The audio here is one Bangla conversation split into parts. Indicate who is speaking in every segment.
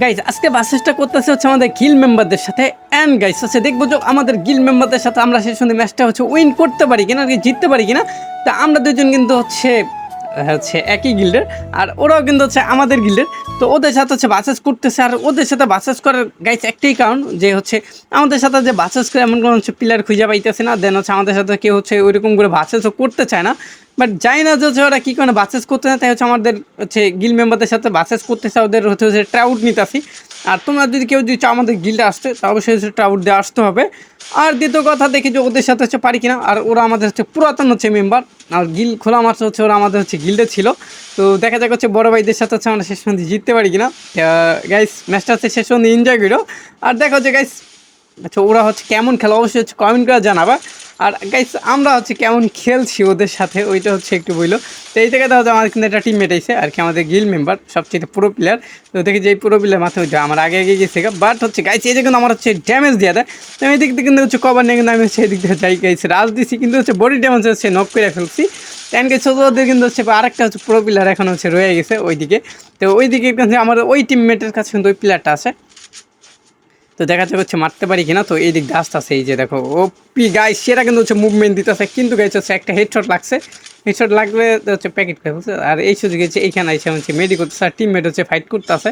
Speaker 1: গাইজ আজকে বাসেসটা করতেছে হচ্ছে আমাদের গিল মেম্বারদের সাথে। অ্যান্ড গাইজ হচ্ছে দেখব যে আমাদের গিল মেম্বারদের সাথে আমরা সেই সঙ্গে ম্যাচটা হচ্ছে উইন করতে পারি কিনা আর কি জিততে পারি কিনা। তা আমরা দুজন কিন্তু হচ্ছে হচ্ছে একই গিল্ডের আর ওরাও কিন্তু হচ্ছে আমাদের গিল্ডের তো ওদের সাথে হচ্ছে বাসেস করতেছে, আর ওদের সাথে বাসেস করার গাইজ একটাই কারণ যে হচ্ছে আমাদের সাথে যে বাসেস করে এমন কোনো হচ্ছে প্লেয়ার খুঁজে পাইতেছে না। দেন হচ্ছে আমাদের সাথে কেউ হচ্ছে ওইরকম করে বাসেসও করতে চায় না। বাট জানি না যে হচ্ছে ওরা কী করে বাসেস করতে চায়, তাই হচ্ছে আমাদের হচ্ছে গিল মেম্বারদের সাথে বাসেস করতে চায়, ওদের হচ্ছে হচ্ছে ট্রাউট নিতেছি। আর তোমরা যদি কেউ যদি আমাদের গিলটা আসতে, তা অবশ্যই হচ্ছে ট্রাউট দিয়ে আসতে হবে। আর দ্বিতীয় কথা, দেখি যে ওদের সাথে হচ্ছে পারি কিনা। আর ওরা আমাদের হচ্ছে পুরাতন হচ্ছে মেম্বার আর গিল খোলা মাস হচ্ছে ওরা আমাদের হচ্ছে গিল্ডে ছিল। তো দেখা যাক হচ্ছে বড় ভাইদের সাথে হচ্ছে আমরা শেষ পর্যন্ত জিততে পারি কিনা। গাইস ম্যাচটা হচ্ছে শেষ পর্যন্ত এনজয় করো। আর দেখা যে গাইস আচ্ছা ওরা হচ্ছে কেমন খেলা, অবশ্যই হচ্ছে কমেন্ট করে জানাবা। আর গাইস আমরা হচ্ছে কেমন খেলছি ওদের সাথে, ওইটা হচ্ছে একটু বলল তো এই থেকে হচ্ছে আমাদের কিন্তু একটা টিমমেট আইছে, আর কি আমাদের গিল মেম্বার সবচেয়ে পুরো প্লেয়ার তো দেখি যে পুরো প্লেয়ার মাথায় উঠে আমার আগে আগে গেছে বাট হচ্ছে গাইছে এই কিন্তু আমার হচ্ছে ড্যামেজ দিয়ে দেয়। তো আমি এদিক থেকে কিন্তু হচ্ছে কভার নিয়ে কিন্তু আমি হচ্ছে এদিক থেকে যাই। গাইছে রাজ দিছি, কিন্তু হচ্ছে বডি ড্যামেজ হচ্ছে নক করে ফেলছি। অ্যান্ড গেছে ওদের কিন্তু হচ্ছে আরেকটা হচ্ছে পুরো প্লেয়ার এখন হচ্ছে রয়ে গেছে ওইদিকে। তো ওইদিকে কিন্তু আমার ওই টিমমেটের কাছে কিন্তু ওই প্লেয়ারটা আছে। তো দেখা যাচ্ছে হচ্ছে মারতে পারি কিনা? তো এই দিক দিয়ে আসতে এই যে দেখো। ও পি গাই সেটা কিন্তু হচ্ছে মুভমেন্ট দিতেছে, কিন্তু গাইছে হচ্ছে একটা হেডশট লাগছে। হেডশট লাগলে হচ্ছে প্যাকেট করে ফেলছে আর এই সুযোগ হচ্ছে এইখানে এসে হচ্ছে মেডি করতেছে আর টিমমেট হচ্ছে ফাইট করতেছে।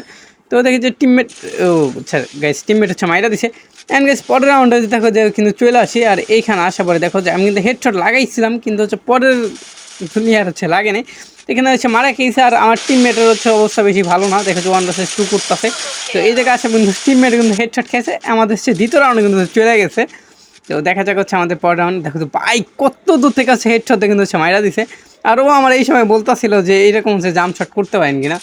Speaker 1: তো দেখি যে টিমমেট ও আচ্ছা গাইস টিমমেট হচ্ছে মাইরা দিছে। অ্যান্ড গাইস পরের রাউন্ডে দেখো যে কিন্তু চলে আসি, আর এইখানে আসা পরে দেখো যে আমি কিন্তু হেডশট লাগাইছিলাম, কিন্তু হচ্ছে পরের দুনিয়ার হচ্ছে লাগে নাই। এখানে হচ্ছে মারা খেয়েছে আর আমার টিমমেটের হচ্ছে অবস্থা বেশি ভালো না। দেখো যে ওয়ান ভার্সেস টু করতেছে। তো এই জায়গায় আসে কিন্তু টিমমেট কিন্তু হেডশট খেয়েছে। আমাদের হচ্ছে দ্বিতীয় রাউন্ডে কিন্তু চলে গেছে। তো দেখা যাক হচ্ছে আমাদের পর রাউন্ড দেখো তো বাইক কত দূর থেকে হচ্ছে হেডশট কিন্তু হচ্ছে মাইরা দিছে। আর ও আমার এই সময় বলতাছিল যে এইরকম হচ্ছে জাম শট করতে পারেন কিনা।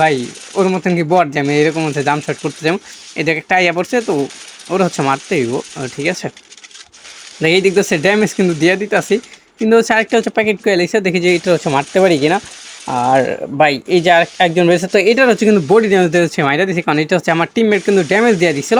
Speaker 1: ভাই, ওর মতন কি বট যে এরকম হচ্ছে জাম শট করতে যাব। এই জায়গায় টাইয়া পড়ছে তো ওরা হচ্ছে মারতেই ঠিক আছে? এই দিক দিয়ে ড্যামেজ কিন্তু দিয়ে দিতেছি। কিন্তু হচ্ছে আরেকটা হচ্ছে প্যাকেট করে লেগেছে, দেখি যে এটা হচ্ছে মারতে পারি কিনা। আর ভাই, এই যে একজন রয়েছে, তো এটার হচ্ছে কিন্তু বডি ড্যামেজ দিয়ে হচ্ছে, মাইরা দিয়েছে কারণ এটা হচ্ছে আমার টিমমেট কিন্তু ড্যামেজ দিয়ে দিচ্ছিল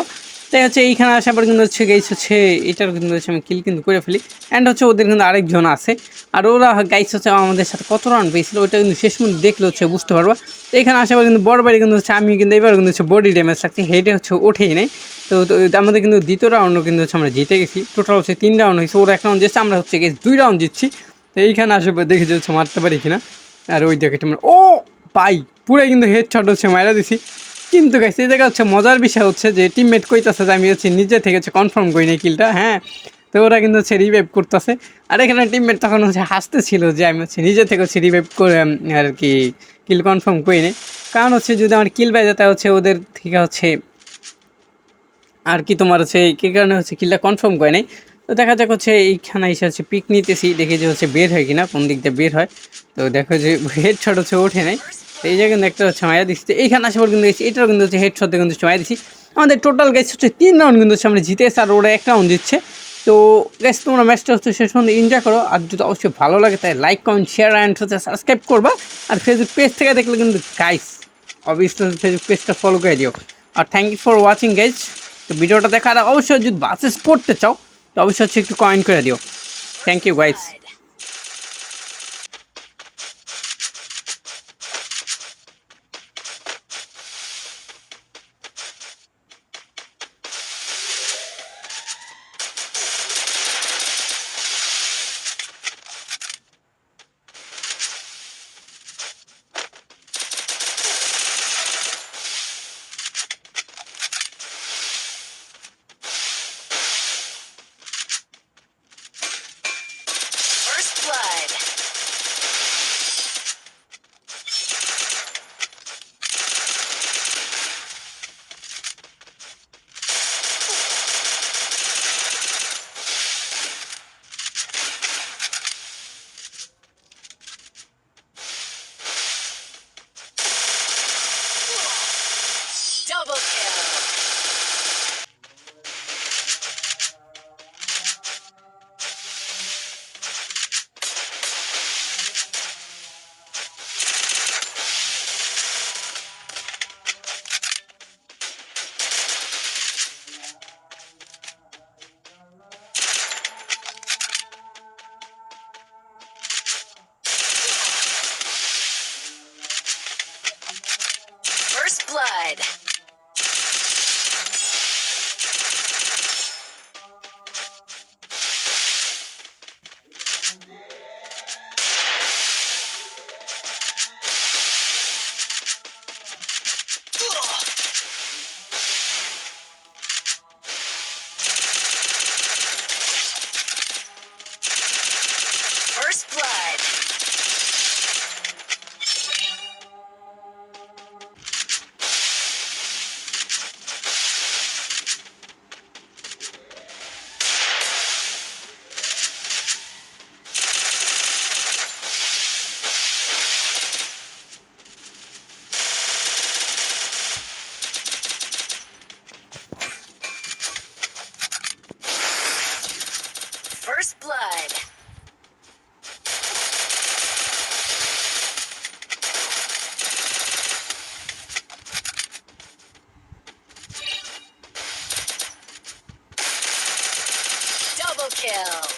Speaker 1: তাই হচ্ছে এইখানে আসার পর কিন্তু হচ্ছে গাইস হচ্ছে এটার কিন্তু হচ্ছে আমি কিল কিন্তু করে ফেলি। অ্যান্ড হচ্ছে ওদের কিন্তু আরেকজন আছে। আর ওরা গাইস হচ্ছে আমাদের সাথে কত রান পেয়েছিল, ওইটা কিন্তু শেষ মুহূর্তে দেখলে হচ্ছে বুঝতে পারব। তো এখানে আসার পর কিন্তু বড় বাড়ি কিন্তু হচ্ছে আমি কিন্তু এবার কিন্তু হচ্ছে বডি ড্যামেজ থাকছে হেডে হচ্ছে ওঠেই নেই। তো আমাদের কিন্তু দ্বিতীয় রাউন্ডও কিন্তু হচ্ছে আমরা জিতে গেছি। টোটাল হচ্ছে তিন রাউন্ড হয়েছে, ওরা এক রাউন্ড জিতছে, আমরা হচ্ছে গেছি দুই রাউন্ড জিতছি। তো এইখানে আসে পর দেখি যে হচ্ছে মারতে পারি কিনা। আর ওই দেখে ও, পাই। পুরো কিন্তু হেড শট হচ্ছে মারা দিছি। কিন্তু গাইছে এই জায়গা হচ্ছে মজার বিষয় হচ্ছে যে টিমমেট কইতাছে যে আমি হচ্ছে নিজে থেকে হচ্ছে কনফার্ম করি নাই কিলটা হ্যাঁ? তো ওরা কিন্তু হচ্ছে রিভাইভ করতেছে। আর এখানে টিমমেট তখন হচ্ছে হাসতেছিল যে আমি হচ্ছে নিজে থেকে হচ্ছে রিভাইভ করে আর কি কিল কনফার্ম করি নাই। কারণ হচ্ছে যদি আমার কিল পাই যেতে হচ্ছে ওদের থেকে হচ্ছে আর কি তোমার হচ্ছে কী কারণে হচ্ছে কিলটা কনফার্ম করে নাই। তো দেখা যাক হচ্ছে এইখানে এসে হচ্ছে পিক নিতেছি, দেখি যে হচ্ছে বের হয় কিনা, কোন দিক দিয়ে বের হয়। তো দেখো যে হেড শট হচ্ছে ওঠে নাই। তো এই জায়গায় কিন্তু একটা হচ্ছে মায়া দিচ্ছি। তো এইখানে আসার কিন্তু দেখছি, এটাও কিন্তু হচ্ছে হেড শট দিয়ে কিন্তু মায়া দিচ্ছি। আমাদের টোটাল গেছে হচ্ছে তিন রাউন্ড কিন্তু হচ্ছে আমরা জিতে আর ওরা এক রাউন্ড দিচ্ছে তো গ্যাস তোমরা ম্যাচটা হচ্ছে শেষ পর্যন্ত এনজয় করো। আর যদি অবশ্যই ভালো লাগে তাই লাইক কমেন্ট শেয়ার অ্যান্ড হচ্ছে সাবস্ক্রাইব করবা। আর ফেসবুক পেজ থেকে দেখলে কিন্তু গাইস অবশ্যই ফেসবুক পেজটা ফলো করে দিও। আর thank you for watching guys তো ভিডিওটা দেখার অবশ্যই যদি বাসেস পড়তে চাও তো অবশ্যই একটু কমেন্ট করে দিও। Thank you guys
Speaker 2: Hill.